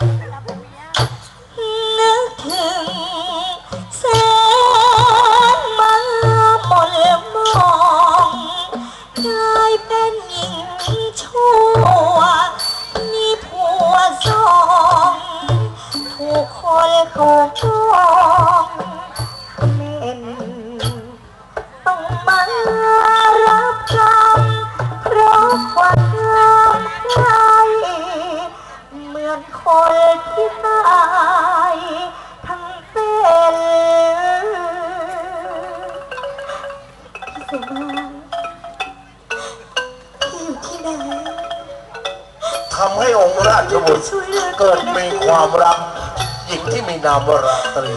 นึกถึงแสงมันหมดองกลายเป็นหญิงชั่ว มีผัวสอง ถูกคน นคนที่หายทั้งเป็นสุาอยู่ที่ไหนทำให้องค์ราชบุตรเกิดมีความรักหญิงที่มีนามว่าราตรี